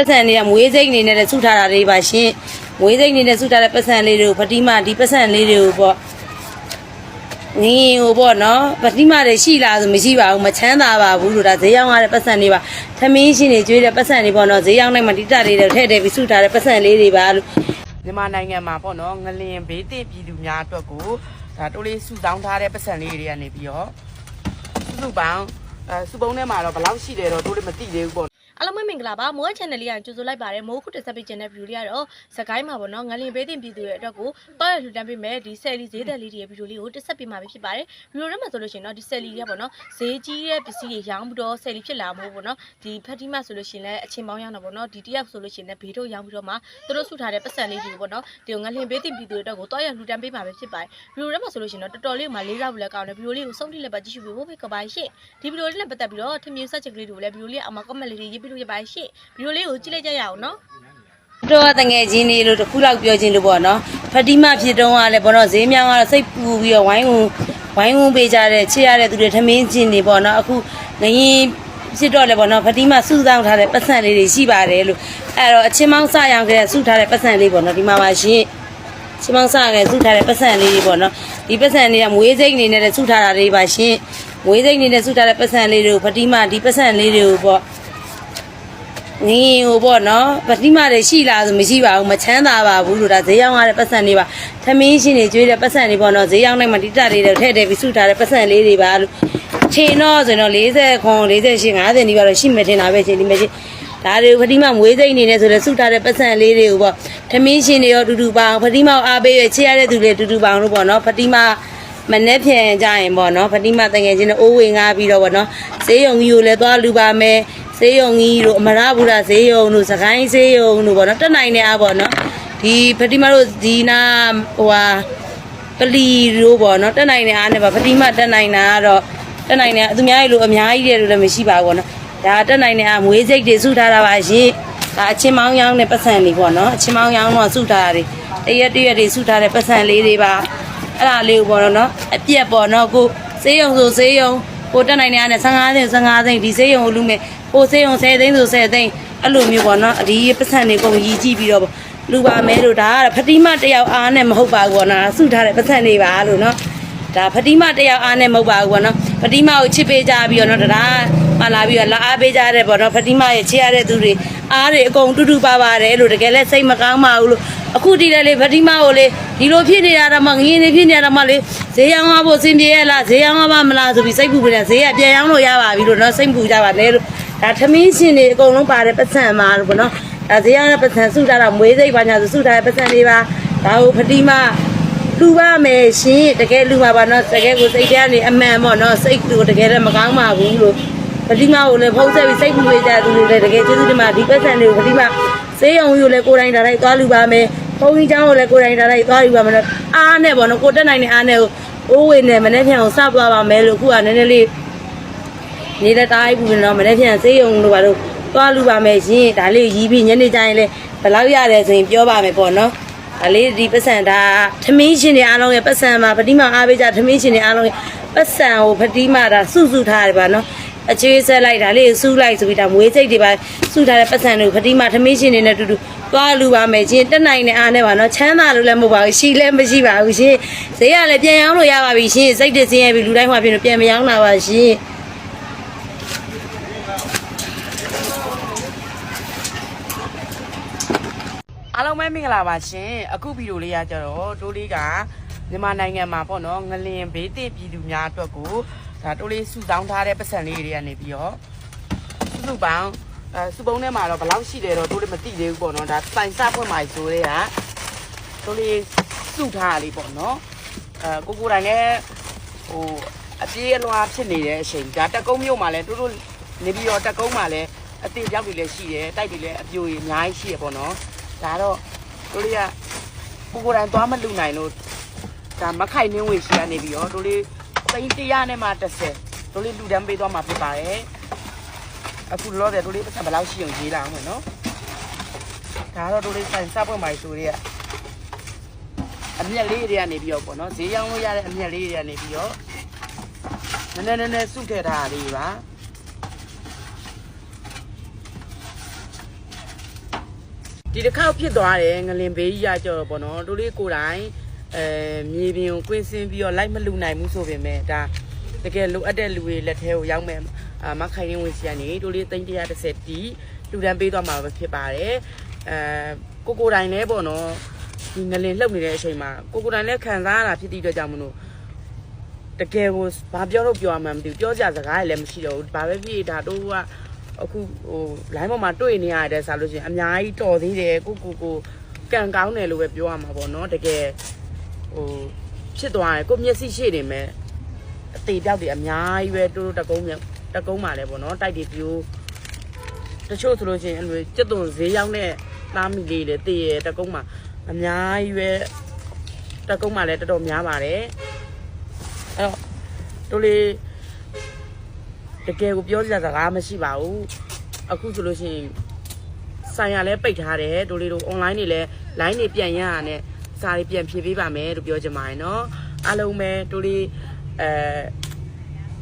ပတ်စံတွေကမွေးစိတ်အနေနဲ့လည်းစုထားတာလေးပါရှင်မွေးစိတ်အနေနဲ့စုထားတဲ့ပတ်စံလေးတွေကိုဖတိမဒီပတ်စံလေးတွေကိုပေါ့ငင်းဟိုပေါ့နော်ပတိမတွေရှိလားဆိုမရှိပါဘူးမချမ်းသာပါဘူးလို့ဒါဈေးရောက်ရတဲ့ပတ်စံတွေပါသမင်းရှင်တွေကျွေးတဲ့ပတ်စံတွေပေါ့နော်ဈေးရောက်နိုင်မှတိတလေးတွေထည့်ထည့်ပြီးစုထားတဲ့ပတ်စံလေးတွေပါလို့မြန်မာနိုင်ငံမှာပေါ့နော်ငလင်ဘေးသင့်ပြည်သူများအတွက်ကိုဒါတိုးလေးစုဆောင်းထားတဲ့ပတ်စံလေးတွေကနေပြီးတော့စုစုပေါင်းအဲစုပုံးထဲမှာတော့ဘယ်လောက်ရှိတယ်တော့တိုးလေးမသိသေးဘူးပေါ့ အားလုံးပဲမင်္ဂလာပါမိုး channel လေးကကြိုဆိုလိုက်ပါတယ်မိုးခုတက်ဆက်ပေးခြင်းတဲ့ဗီဒီယိုလေးကတော့စကိုင်းမှာပေါ့နော်ငလင်ဘေးတင်ပြည်သူတွေအတွက်ကိုတော့ရလှူဒန်းပေးမယ်ဒီဆယ်လီဈေးသက်လေးတွေရဲ့ဗီဒီယိုလေးကိုတက်ဆက်ပေးမှာဖြစ်ပါတယ်ဗီဒီယိုထဲမှာဆိုလို့ရှိရင်တော့ဒီဆယ်လီတွေကပေါ့နော်ဈေးကြီးတဲ့ပစ္စည်းတွေရောင်းပြီးတော့ဆယ်လီဖြစ်လာမှာပေါ့နော်ဒီဖတ်တီမဆိုလို့ရှိရင်လည်းအချင်းပေါင်းရောင်းတာပေါ့နော်ဒီတယောက်ဆိုလို့ရှိရင်လည်းဘေးတို့ရောင်းပြီးတော့မှသူတို့ဆုထားတဲ့ပတ်စံလေးတွေကိုပေါ့နော်ဒီငလင်ဘေးတင်ပြည်သူတွေအတွက်ကိုတော့ရလှူဒန်းပေးမှာဖြစ်ပါတယ်ဗီဒီယိုထဲမှာဆိုလို့ရှိရင်တော့တော်တော်လေးမှလေးစားဖို့လည်းကောင်းတယ်ဗီဒီယိုလေးကိုဆုံးထိလည်းပါကြည့်ရှုပေးဖို့ဖိတ်ကပါရှင့်ဒီဗီဒီယိုလေးနဲ့ပတ်သက်ပြီးတော့ထင်မြင်ဆက်ချက်ကလေးတွေကိုလည်းဗီဒီယိုလေးအောက်မှာ comment လေးတွေရေးပြီးလို့ရပါရှင့်ဗီဒီယိုလေးကိုကြည့်လိုက်ကြရအောင်နော်တော့တငယ်ချင်းလေးလို့တစ်ခုလောက်ပြောချင်းလို့ပေါ့နော်ဖတိမဖြစ်တော့ကလည်းပေါ့နော်ဈေးမြောင်းကတော့စိတ်ပူပြီးတော့ဝိုင်းဝင်ဝိုင်းဝင်ပေးကြတဲ့ချစ်ရတဲ့သူတွေထမင်းချင်းတွေပေါ့နော်အခုငရင်ဖြစ်တော့လေပေါ့နော်ဖတိမစုဆောင်ထားတဲ့ပတ်စံလေးတွေရှိပါတယ်လို့အဲ့တော့အချင်းမောင်းစရောင်ကလေးစုထားတဲ့ပတ်စံလေးပေါ့နော်ဒီမှာပါရှင်ချင်းမောင်းစကလေးစုထားတဲ့ပတ်စံလေးတွေပေါ့နော်ဒီပတ်စံလေးကမွေးစိတ်အနေနဲ့လည်းစုထားတာလေးပါရှင်မွေးစိတ်အနေနဲ့စုထားတဲ့ပတ်စံလေးတွေကိုဖတိမဒီပတ်စံလေးတွေကိုပေါ့ ငင်းဟိုပေါ့နော်ပတိမတွေရှိလားဆိုမရှိပါဘူးမချမ်းသာပါဘူးလို့ဒါဈေးရောက်ရတဲ့ပတ်စံတွေပါသမင်းရှင်တွေကျွေးတဲ့ပတ်စံတွေပေါ့နော်ဈေးရောက်နိုင်မှတိတလေးတွေထည့်ထည့်ပြီးစုထားတဲ့ပတ်စံလေးတွေပါလို့ချိန်တော့ဆိုရင်တော့40ခွန်48 50နီးပါတော့ရှိမှထင်တာပဲချိန်ဒီမဲ့ချင်းဒါတွေပတိမမွေးစိတ်အနေနဲ့ဆိုလဲစုထားတဲ့ပတ်စံလေးတွေကိုပေါ့သမင်းရှင်တွေရောတူတူပါအောင်ပတိမအားပေးရချေရတဲ့သူတွေတူတူပါအောင်လို့ပေါ့နော်ပတိမမနေ့ဖြန်ကြရင်ပေါ့နော်ဖတိမတငယ်ချင်းတို့အိုးဝင်ငါပြီးတော့ပေါ့နော်ဈေးရုံကြီးကိုလည်းသွားလူပါမယ် ဈေးရုံကြီးတို့အမရဘူးလားဈေးရုံတို့စကိုင်းဈေးရုံတို့ပေါ့နော်တက်နိုင်တဲ့အားပေါ့နော်ဒီဖတိမတို့ဒီနာဟိုဟာပလီတို့ပေါ့နော်တက်နိုင်တဲ့အားနဲ့ပါဖတိမတက်နိုင်တာကတော့တက်နိုင်တဲ့သူများကြီးလို့အများကြီးတယ်လို့လည်းမရှိပါဘူးပေါ့နော်ဒါတက်နိုင်တဲ့အားမွေးစိတ်တွေစုထားတာပါရှင်ဒါအချင်းမောင်းရောင်းတဲ့ပတ်စံတွေပေါ့နော်အချင်းမောင်းရောင်းတော့စုထားတာတွေတရက်တရက်တွေစုထားတဲ့ပတ်စံလေးတွေပါအဲ့ဒါလေးကိုပေါ့နော်အပြက်ပေါ့နော်ကိုစေးရုံဆိုစေးရုံကိုတက်နိုင်တဲ့အားနဲ့15သိန်း15သိန်းဒီစေးရုံကိုလူမဲ့ ကိုစေးရုံ10သိန်းဆို10သိန်းအဲ့လိုမျိုးပေါ့နော်အဒီပတ်စံတွေကုန်ရည်ကြည့်ပြီးတော့လူပါမဲလို့ဒါကဖတိမတယောက်အားနဲ့မဟုတ်ပါဘူးပေါ့နော်စုထားတဲ့ပတ်စံတွေပါလို့နော်ဒါဖတိမတယောက်အားနဲ့မဟုတ်ပါဘူးပေါ့နော်ဖတိမကိုချစ်ပေးကြပြီးတော့နော်ဒါမှလာပြီးတော့လာအားပေးကြတဲ့ပေါ့နော်ဖတိမရဲ့ချစ်ရတဲ့သူတွေအားတွေအကုန်တူတူပါပါတယ်လို့တကယ်လဲစိတ်မကောင်းပါဘူးလို့အခုတည်းလေဖတိမကိုလေဒီလိုဖြစ်နေတာတော့မှငင်းနေဖြစ်နေတာတော့မှလေဈေးရောင်းရဖို့စင်ပြေရလားဈေးရောင်းရပါမလားဆိုပြီးစိတ်ပူပြတယ်ဈေးကပြန်ရောင်းလို့ရပါပြီလို့နော်စိတ်ပူကြပါလေလို့ ဒါထမင်းရှင်တွေအကုန်လုံးပါတယ်ပတ်စံမှာလို့ပေါ့နော်ဒါဈေးရောင်းတဲ့ပတ်စံစုထားတာမွေးစိတ်ပါညာဆိုစုထားတဲ့ပတ်စံတွေပါဒါကိုဖတိမ လူပါမယ်ရှင်တကယ်လူပါပါနော်တကယ်ကိုစိတ်ထဲကနေအမှန်ပေါ့နော်စိတ်ကိုတကယ်လည်းမကောင်းပါဘူးလို့ပတိမကိုလည်းဖုံးဆက်ပြီးစိတ်ပူပေးကြသူတွေလည်းတကယ်ကျေးဇူးတင်ပါဒီပတ်စံတွေကိုပတိမစေးရုံကြီးကိုလည်းကိုယ်တိုင်ဒါလိုက်သွားလူပါမယ်ဖုံးကြီးเจ้าကိုလည်းကိုယ်တိုင်ဒါလိုက်သွားလူပါမယ်နော်အားနဲ့ပေါ့နော်ကိုတက်နိုင်တဲ့အားနဲ့ကိုအိုးဝေနဲ့မနေ့ဖြန်ကိုစသွားပါမယ်လို့ခုကနည်းနည်းလေး နေတဲ့တိုင်းပူနေတော့မနေ့ဖြန်စေးရုံလို့ပါလို့သွားလူပါမယ်ရှင်ဒါလေးရီးပြီးညနေကျရင်လည်းဘယ်လောက်ရတယ်ဆိုရင်ပြောပါမယ်ပေါ့နော်ဒါလေးဒီပတ်စံဒါထမင်းရှင်တွေအားလုံးရဲ့ပတ်စံမှာပတိမအားပေးကြထမင်းရှင်တွေအားလုံးရဲ့ပတ်စံကိုပတိမဒါစုစုထားတယ်ပါနော်အကျွေးဆက်လိုက်ဒါလေးစုလိုက်ဆိုပြီးဒါမွေးစိတ်တွေပါစုထားတဲ့ပတ်စံတွေကိုပတိမထမင်းရှင်တွေနဲ့အတူတူသွားလူပါမယ်ချင်းတက်နိုင်တဲ့အားနဲ့ပါနော်ချမ်းသာလို့လည်းမဟုတ်ပါဘူးရှိလည်းမရှိပါဘူးရှင်ဈေးကလည်းပြန်ရောင်းလို့ရပါပြီရှင်စိတ်တစင်းရပြီလူတိုင်းမှာဖြစ်လို့ပြန်မရောင်းတာပါရှင် အားလုံးပဲမင်္ဂလာပါရှင်အခုဗီဒီယိုလေးကကြတော့တိုးလေးကမြန်မာနိုင်ငံမှာပေါ့နော်ငလင်ဘေးသင့်ပြည်သူများအတွက်ကိုဒါတိုးလေးစုဆောင်းထားတဲ့ပတ်စံလေးတွေကနေပြီးတော့စုစုပေါင်းအဲစုပုံးထဲမှာတော့ဘယ်လောက်ရှိတယ်တော့တိုးလေးမသိသေးဘူးပေါ့နော်ဒါတိုင်စဖွင့်မှဆိုတဲ့ကတိုးလေးစုထားတာလေးပေါ့နော်အဲကိုကိုတိုင်လည်းဟိုအပြေးအလွှာဖြစ်နေတဲ့အချိန်ဒါတက်ကုန်းမြို့မှာလည်းတိုးတိုးနေပြီးတော့တက်ကုန်းမှာလည်းအသေးပြောက်တွေလည်းရှိတယ်တိုက်တွေလည်းအပြိုကြီးအများကြီးရှိရပေါ့နော် ဒါတော့တို့လေးကကိုကိုယ်တိုင်သွားမလူနိုင်လို့ဒါမခိုင်နှင်းဝေရှိရနေပြီးတော့တို့လေးသိန်း100နဲ့မှ30တို့လေးလူတန်းပေးသွားမှာဖြစ်ပါတယ်အခုလောတယ်တို့လေးပတ်စံဘယ်လောက်ရှိအောင်ရေးလာအောင်မယ်နော်ဒါတော့တို့လေးဆိုင်စပွင့်ပါဆိုတွေကအမျက်လေးတွေကနေပြီးတော့ပေါ့နော်ဈေးရောင်းလို့ရတဲ့အမျက်လေးတွေကနေပြီးတော့နည်းနည်းနည်းနည်းစုထည့်ထားတာလေးပါ ဒီတစ်ခေါက်ဖြစ်သွားတယ်ငလင်ဘေးကြီးရကြော်ပေါ့နော်တို့လေးကိုယ်တိုင်အဲမြေပြင်ကိုကွင်းစင်းပြီးတော့လိုက်မလူနိုင်ဘူးဆိုပေမဲ့ဒါတကယ်လိုအပ်တဲ့လူတွေလက်ထဲကိုရောက်မယ်အာမခိုင်ရင်ဝင်စီကနေတို့လေး330တီလူတန်းပေးသွားမှာပဲဖြစ်ပါတယ်အဲကိုကိုယ်တိုင်လည်းပေါ့နော်ဒီငလင်လှုပ်နေတဲ့အချိန်မှာကိုကိုယ်တိုင်လည်းခံစားရတာဖြစ်တဲ့အတွက်ကြောင့်မလို့တကယ်ကိုဘာပြောလို့ပြောရမှန်းမသိဘူးပြောကြစကားလည်းမရှိတော့ဘူးဘာပဲဖြစ်ဒါတို့က အခုဟို line ပေါ်မှာတွေ့နေရတဲ့ဆိုလို့ရှိရင်အများကြီးတော်သေးတယ်ကိုကိုကိုကံကောင်းတယ်လို့ပဲပြောရမှာပေါ့နော်တကယ်ဟိုဖြစ်သွားတယ်ကိုမျက်စိရှိနေမယ်အသေးပြောက်တွေအများကြီးပဲတို့တို့တကုံးမြတကုံးပါလဲပေါ့နော်တိုက်တွေပြိုးတချို့ဆိုလို့ရှိရင်အဲ့လိုကျွတ်သွန်ဈေးရောက်တဲ့သားမီလေးလေတည်ရတကုံးမှာအများကြီးပဲတကုံးမှာလည်းတော်တော်များပါတယ်အဲ့တော့တို့လေး တကယ်ကိုပြောစရာစကားမရှိပါဘူးအခုဆိုလို့ရှိရင်ဆိုင်ရလဲပိတ်ထားတယ်တို့လေးတို့ online တွေလဲ line တွေပြန်ရရနဲ့စာတွေပြန်ဖြည့်ပေးပါမယ်လို့ပြောချင်ပါတယ်နော်အားလုံးပဲတို့လေးအဲ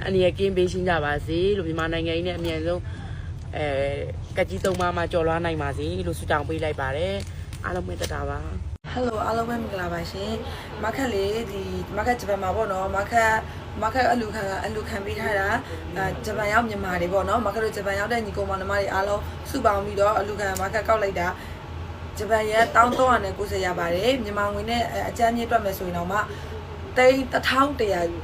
အနေရကင်းပေးရှင်းကြပါစေလို့မြန်မာနိုင်ငံကြီးနဲ့အမြန်ဆုံးအဲကကြီးသုံးပါးမှာကြော်လွှားနိုင်ပါစေလို့ဆုတောင်းပေးလိုက်ပါတယ်အားလုံးပဲတက်တာပါ Hello အားလုံးပဲမင်္ဂလာပါရှင် market လေးဒီ market ဂျပန်မှာပေါ့နော် market မခက်အလူခံအလူခံပေးထားတာအဲဂျပန်ရောက်မြန်မာတွေပေါ့နော်မခက်တို့ဂျပန်ရောက်တဲ့ညီကောင်မနှမတွေအားလုံးစုပေါင်းပြီးတော့အလူခံမခက်ကောက်လိုက်တာဂျပန်ရဲ့1390ရပါတယ်မြန်မာငွေနဲ့အကြမ်းမြင့်တွက်မယ်ဆိုရင်တော့မှတိန်း1100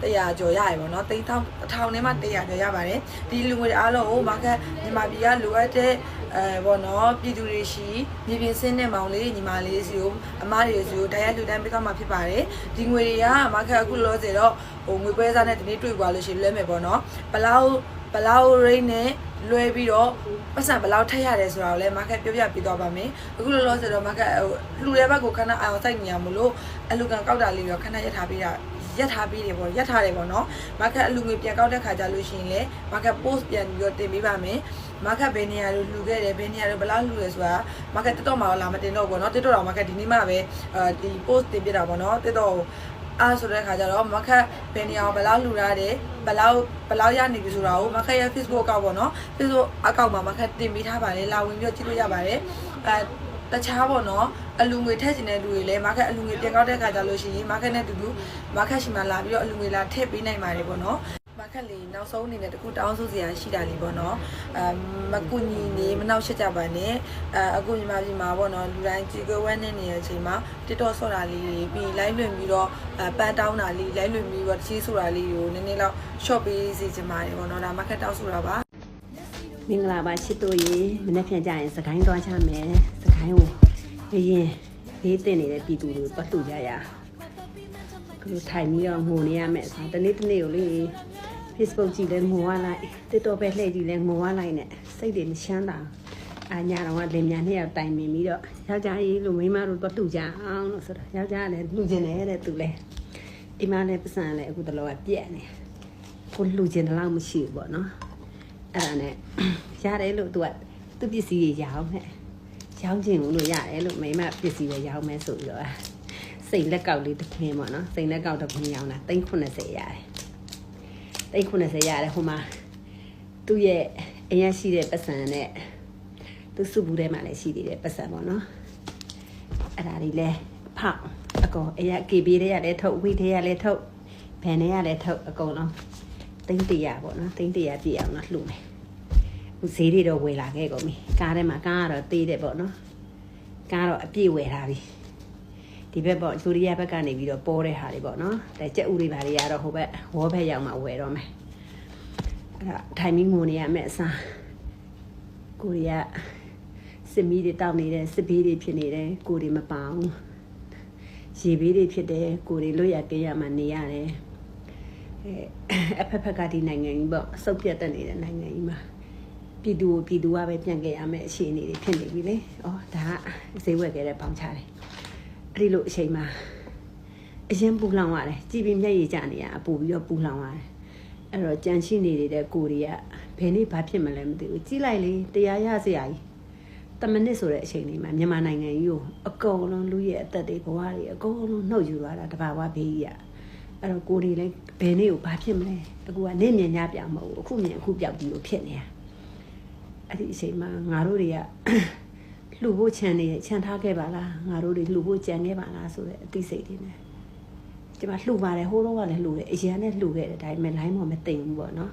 100ကျော်ရရပါတော့တိန်း1000နဲ့မှ100ကျော်ရပါတယ်ဒီလူငွေတွေအားလုံးကိုမခက်မြန်မာပြည်ကလိုအပ်တဲ့ အဲဘောနော်ပြည်သူတွေရှိမြေပြင်စင်းတဲ့မောင်လေးညီမလေးစီကိုအမားတွေစီကိုတရားလူတန်းပေးသွားမှာဖြစ်ပါတယ်ဒီငွေတွေကမခက်အခုလောဆယ်တော့ဟိုငွေပွဲစားနဲ့ဒီနေ့တွေ့သွားလို့ရှိရင်လွဲမယ်ပေါ့နော်ဘလောက်ဘလောက်ရိတ်နဲ့လွဲပြီးတော့ပတ်စံဘလောက်ထက်ရတယ်ဆိုတာကိုလည်းမခက်ပြောပြပြသွားပါမယ်အခုလောလောဆယ်တော့မခက်ဟိုလူတွေဘက်ကိုခဏအောင်စိုက်နေရမလို့အလူကန်ကောက်တာလေးရောခဏရက်ထားပေးတာ ရက်ထားပြီးတယ်ပေါ့ရက်ထားတယ်ပေါ့နော်မာကတ်အလူငွေပြန်ကောက်တဲ့ခါကျလို့ရှိရင်လေမာကတ် post ပြန်ပြီးတော့တင်ပေးပါမယ်မာကတ်ဘယ်နေရာလို့လှူခဲ့တယ်ဘယ်နေရာလို့ဘယ်လောက်လှူလဲဆိုတာမာကတ်တက်တော့မှာလာမတင်တော့ဘူးပေါ့နော်တက်တော့တော့မာကတ်ဒီနေ့မှပဲအဲဒီ post တင်ပြတာပေါ့နော်တက်တော့အားဆိုတဲ့ခါကျတော့မခက်ဘယ်နေရာဘယ်လောက်လှူရတယ်ဘယ်လောက်ဘယ်လောက်ရနေပြီဆိုတာကိုမခက်ရဲ့ Facebook အကောင့်ပေါ့နော် Facebook အကောင့်မှာမခက်တင်ပေးထားပါတယ်လာဝင်ပြီးတော့ကြည့်လို့ရပါတယ်အဲ တခြားပေါ့နော်အလူငွေထည့်ချင်တဲ့လူတွေလည်းမားကတ်အလူငွေပြန်ကောက်တဲ့ခါကြလို့ရှိရင်မားကတ်နဲ့တူတူမားကတ်ရှိမှလာပြီးတော့အလူငွေလာထည့်ပေးနိုင်ပါတယ်ပေါ့နော်မားကတ်လေးနောက်ဆုံးအနေနဲ့တခုတောင်းဆိုစရာရှိတာလေးပေါ့နော်အမ်မကူညီနေမနှောက်ရှက်ကြပါနဲ့အအခုညီမကြီးမှာပေါ့နော်လူတိုင်းကြည်ကွယ်ဝဲနေနေတဲ့အချိန်မှာတစ်တော့ဆော့တာလေးတွေပြီးလိုက်လွင်ပြီးတော့အပန်းတောင်းတာလေးလိုက်လွင်ပြီးတော့တချီးဆိုတာလေးကိုနည်းနည်းလောက် short ပေးစီချင်ပါတယ်ပေါ့နော်ဒါမားကတ်တောက်ဆိုတာပါ မင်္ဂလာပါချစ်တို့ရေမနေ့ပြန်ကြရင်စကိုင်းသွားချမယ်စကိုင်းကိုဘရင်ဘေးတင်နေတဲ့ပြည်သူတွေပတ်တူကြရခုလိုထိုင်ပြီးတော့ငိုနေရမယ်ဆိုတနေ့တစ်နေ့ကိုလေ Facebook ကြည့်လဲငိုရလိုက် TikTok ပဲလှည့်ကြည့်လဲငိုရလိုက်နဲ့စိတ်တွေမချမ်းသာအာညာတော့ကလင်မြန်နှစ်ယောက်တိုင်ပင်ပြီးတော့ယောက်ျားကြီးလိုမိန်းမတို့ပတ်တူကြအောင်လို့ဆိုတော့ယောက်ျားလည်းလူကျင်တယ်တဲ့သူလဲဒီမှာလည်းပတ်စံလည်းအခုတလောကပြက်နေကိုလူကျင်တယ်လို့မရှိဘူးပေါ့နော် အဲ့ဒါနဲ့ရတယ်လို့သူကသူပစ္စည်းတွေရောင်းနဲ့ရောင်းချင်ဘူးလို့ရတယ်လို့မိမပစ္စည်းတွေရောင်းမယ်ဆိုပြီးတော့စိတ်လက်ကောက်လေးတစ်ခွင်းပေါ့နော်စိတ်လက်ကောက်တစ်ခွင်းရောင်းတာ390ရတယ်390ရတယ်ဟိုမှာသူ့ရဲ့အရင်ရှိတဲ့ပတ်စံနဲ့သူစုဘူးထဲမှာလည်းရှိသေးတယ်ပတ်စံပေါ့နော်အဲ့ဒါလေးလဲဖောက်အကောင်အရင် KB တွေကလည်းထုတ်ဝိတွေကလည်းထုတ်ဘန်တွေကလည်းထုတ်အကုန်လုံး သိန်းတရာပေါ့နော်သိန်းတရာပြည့်အောင်တော့လှူမယ်ဟိုဈေးတွေတော့ဝယ်လာခဲ့ကုန်ပြီကားထဲမှာကားကတော့သေးတယ်ပေါ့နော်ကားတော့အပြည့်ဝယ်ထားပြီဒီဘက်ပေါ့ဂျူရီယာဘက်ကနေပြီးတော့ပေါ်တဲ့ဟာတွေပေါ့နော်แต่ကြက်ဥတွေဘာတွေကတော့ဟိုဘက်ဝေါ်ဘက်ရောက်မှဝယ်တော့မယ်အဲ့ဒါထိုင်ပြီးငိုနေရမယ်အစားကိုရီးယားစစ်မီးတွေတောက်နေတယ်စစ်ဘေးတွေဖြစ်နေတယ်ကိုတွေမပအောင်ရေဘေးတွေဖြစ်တယ်ကိုတွေလွတ်ရကင်းရမှနေရတယ် အဲအဖက်ဖက်ကဒီနိုင်ငံကြီးပေါ့အဆုတ်ပြတ်တက်နေတဲ့နိုင်ငံကြီးမှာပြည်သူကိုပြည်သူကပဲပြန်ခဲ့ရမယ်အခြေအနေတွေဖြစ်နေပြီလေ။အော်ဒါကဈေးဝယ်ခဲ့တဲ့ပေါင်ချတယ်။အဲ့ဒီလိုအချိန်မှာအရင်ပူလောင်ရတယ်။ကြည်ပြီးမျက်ရည်ကျနေရအပူပြီးတော့ပူလောင်ရတယ်။အဲ့တော့ကြံရှိနေနေတဲ့ကိုတွေကဘယ်နေ့ဘာဖြစ်မလဲမသိဘူး။ကြည့်လိုက်လေတရားရစရာကြီး။တမနစ်ဆိုတဲ့အချိန်လေးမှာမြန်မာနိုင်ငံကြီးကိုအကုန်လုံးလူရဲ့အသက်တွေဘဝတွေအကုန်လုံးနှုတ်ယူသွားတာတဘာဝဘေးကြီးอ่ะ အဲ့တော့ကိုတွေလည်းဘယ်နေ့ကိုဘာဖြစ်မလဲအခုကနေမြင်ညပြောင်မဟုတ်ဘူးအခုမြင်အခုပြောက်ပြီးလို့ဖြစ်နေတာအဲ့ဒီအချိန်မှာငါတို့တွေကလှူဖို့ခြံနေခြံထားခဲ့ပါလားငါတို့တွေလှူဖို့ကြံခဲ့ပါလားဆိုတဲ့အသိစိတ်တွေနဲ့ဒီမှာလှူပါတယ်ဟိုတော့ကလည်းလှူတယ်အရင်ကလည်းလှူခဲ့တယ်ဒါပေမဲ့ line ပေါ်မတင်ဘူးပေါ့နော်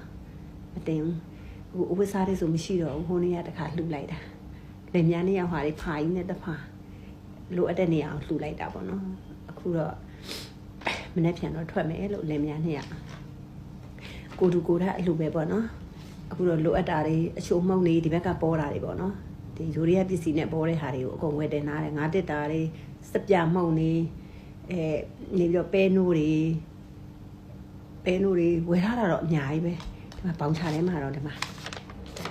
မတင်ဘူးဟိုဥပစားတွေဆိုမရှိတော့ဘူးဟိုနေ့ကတခါလှူလိုက်တာလင်မြန်းနေရောက်ဟာတွေဖာကြီးနဲ့တဖာလိုအပ်တဲ့နေရာအောင်လှူလိုက်တာပေါ့နော်အခုတော့ မနေ့ပြန်တော့ထွက်မယ်လို့လင်မြန်းနေရကိုတူကိုထအလှူပဲပေါ့နော်အခုတော့လိုအပ်တာတွေအချို့မှုန့်နေဒီဘက်ကပေါ်တာတွေပေါ့နော်ဒီယူရီးယားပစ္စည်းနဲ့ပေါ်တဲ့ဟာတွေကိုအကုန်ဝယ်တင်ထားတယ်ငါးတစ်တာတွေစပြမှုန့်နေအဲနေပြီးတော့ပဲနိုးတွေပဲနိုးတွေဝယ်ထားတာတော့အများကြီးပဲဒီမှာပေါင်ချထဲမှာတော့ဒီမှာ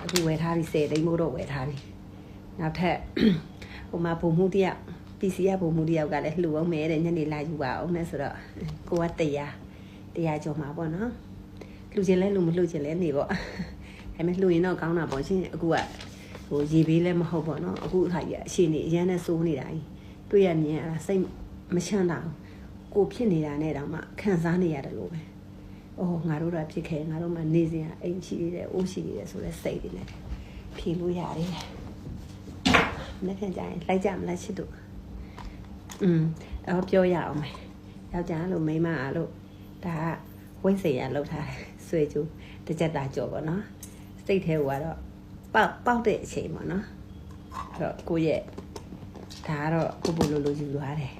အခုဝယ်ထားပြီး10သိန်းမို့တော့ဝယ်ထားပြီနောက်ထပ်ဟိုမှာဘုံမှုတယောက် PC ရဘုံမှုတယောက်ကလည်းလှူအောင်မဲတဲ့ညနေလာယူပါအောင်နဲ့ဆိုတော့ကိုကတရားတရားကြော်မှာပေါ့နော်လှူခြင်းလဲလှူမလှူခြင်းလဲနေပေါ့ဒါပေမဲ့လှူရင်တော့ကောင်းတာပေါ့ရှင်အခုကဟိုရေဘေးလည်းမဟုတ်ပေါ့နော်အခုဟာကြီးအရှင်နေအရန်နဲ့စိုးနေတာကြီးတွေ့ရမြင်အဲ့ဒါစိတ်မချမ်းသာဘူးကိုဖြစ်နေတာနဲ့တောင်မှခံစားနေရတယ်လို့ပဲ။အော်ငါတို့တော့ဖြစ်ခဲ့ငါတို့မှနေစဉ်ကအိမ်ရှိနေတယ်အိုးရှိနေတယ်ဆိုတဲ့စိတ်တွေနဲ့ဖြေလို့ရတယ်။နေ့ခင်ကြရင်လိုက်ကြမလားချစ်တို့။ อืมအော်ပြောရအောင်မယ်ယောက်ျားလို့မိန်းမအားလို့ဒါကဝိစေရလောက်ထားတယ်ဆွေကျူးတစ်ချက်တာကြော်ပေါ့နော်စိတ်ထဲကတော့ပေါက်ပေါက်တဲ့အချိန်ပေါ့နော်အဲ့တော့ကိုရဲ့ဒါကတော့ကိုပိုလိုလိုယူသွားတယ်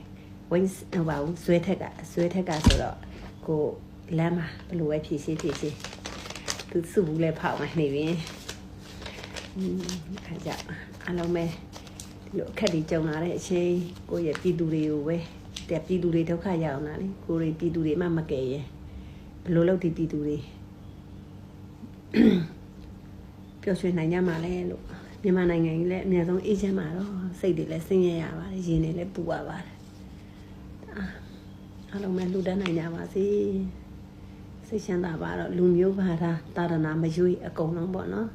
ဝိဟိုပါဘူးဆွဲထက်ကဆွဲထက်ကဆိုတော့ကိုလမ်းမှာဘလို့ပဲဖြည့်ရှင်းဖြည့်ရှင်းသူစုဘူးလဲဖောက်မှနေပြီအင်းခါကြအလုံးမဲ့ ဒီလိုအခက်တွေကြုံလာတဲ့အချိန်ကိုရဲ့ပြည်သူတွေကိုပဲတဲ့ပြည်သူတွေဒုက္ခရောက်အောင်လားလေကိုတွေပြည်သူတွေမှမကယ်ရင်ဘလိုလုပ်ဒီပြည်သူတွေပျော်ရွှင်နိုင်ကြမှာလဲလို့မြန်မာနိုင်ငံကြီးလည်းအများဆုံးအေးချမ်းမှာတော့စိတ်တွေလည်းဆင်းရဲရပါတယ်ရင်တွေလည်းပူပါပါတယ်အာအားလုံးပဲလူတန်းနိုင်ကြပါစေစိတ်ချမ်းသာပါတော့လူမျိုးဘာသာတာရဏမရွေးအကုန်လုံးပေါ့နော်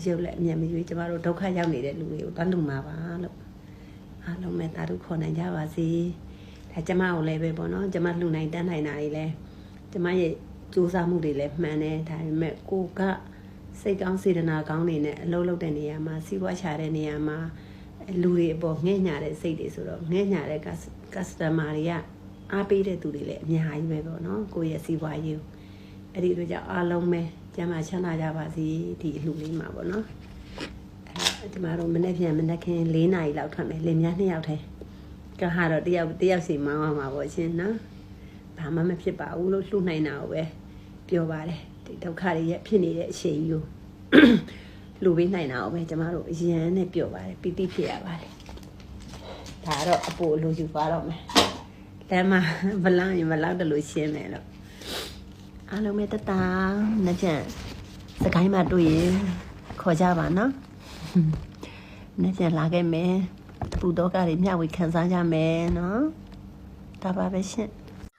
အယုတ်လည်းအမြတ်မရွေးကျမတို့ဒုက္ခရောက်နေတဲ့လူတွေကိုတတ်လူမှာပါလို့အားလုံးပဲတာတို့ခေါ်နိုင်ကြပါစေဒါကျမကိုလည်းပဲပေါ့နော်ကျမလှူနိုင်တန်းနိုင်တာတွေလည်းကျမရဲ့စူးစမ်းမှုတွေလည်းမှန်တယ်ဒါပေမဲ့ကိုကစိတ်ကောင်းစေတနာကောင်းတွေနဲ့အလုပ်လုပ်တဲ့နေရာမှာစီးပွားချတဲ့နေရာမှာလူတွေအပေါ်ငဲ့ညာတဲ့စိတ်တွေဆိုတော့ငဲ့ညာတဲ့ customer တွေကအားပေးတဲ့သူတွေလည်းအများကြီးပဲပေါ့နော်ကိုယ့်ရဲ့စီးပွားရေးကိုအဲ့ဒီတို့ကြောင့်အားလုံးပဲ ကျမ်းမာချမ်းသာကြပါစေဒီအလှလေးမှာပေါ့နော်အဲ့ဒီမှာတော့မနေ့ပြန်မနေ့ခင်၄နာရီလောက်ထွက်မယ်လင်များနှစ်ယောက်ထဲကဟာတော့တယောက်တယောက်စီမောင်းအောင်ပါပေါ့ရှင်နော်ဘာမှမဖြစ်ပါဘူးလို့လှူနိုင်တာကိုပဲပြောပါတယ်ဒီဒုက္ခတွေရဲ့ဖြစ်နေတဲ့အချိန်ကြီးကိုလူပေးနိုင်တာကိုပဲကျမတို့အရန်နဲ့ပြောပါတယ်ပီတိဖြစ်ရပါတယ်ဒါကတော့အပိုလူယူပါတော့မယ်လမ်းမှာဘလောင်းရင်ဘလောက်တလို့ရှင်းမယ်လို့ အားလုံးပဲတတာနှစ်ပြန်စကိုင်းမှာတွေ့ရင်ခေါ်ကြပါနော်နှစ်ပြန်လာခဲ့မယ်ပူတော့ကတွေမျှဝေခံစားကြမယ်နော်ဒါပါပဲရှင့်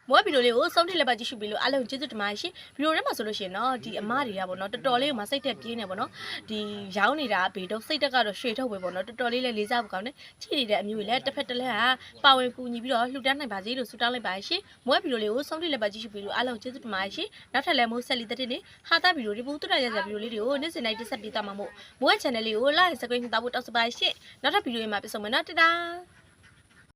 မိုးဗီဒီယိုလေးကိုဆုံးထိလက်ပတ်ကြည့်ရှုပြီးလို့အားလုံးကျေးဇူးတင်ပါတယ်ရှင်ဗီဒီယိုထဲမှာဆိုလို့ရှိရင်တော့ဒီအမတွေကပေါ့နော်တော်တော်လေးကိုမစိတ်သက်ပြင်းနေပေါ့နော်ဒီရောင်းနေတာဘေတော့စိတ်တက်ကတော့ရွှေထုတ်ပဲပေါ့နော်တော်တော်လေးလည်းလေးစားဖို့ကောင်းတယ်ချစ်နေတဲ့အမျိုးတွေလည်းတစ်ဖက်တစ်လက်ကပါဝင်ကူညီပြီးတော့လှူဒန်းနိုင်ပါစေလို့ဆုတောင်းလိုက်ပါရှင်မိုးဗီဒီယိုလေးကိုဆုံးထိလက်ပတ်ကြည့်ရှုပြီးလို့အားလုံးကျေးဇူးတင်ပါတယ်ရှင်နောက်ထပ်လည်းမိုးဆက်လီတက်တဲ့နေဟာတာဗီဒီယိုဒီပူတူရရစဗီဒီယိုလေးတွေကိုနေ့စဉ်တိုင်းတက်ဆက်ပေးသွားမှာမို့မိုးရဲ့ channel လေးကို like subscribe လုပ်ဖို့တောက်စပါရှင်နောက်ထပ်ဗီဒီယိုမှာပြန်ဆုံမယ်နော်တတား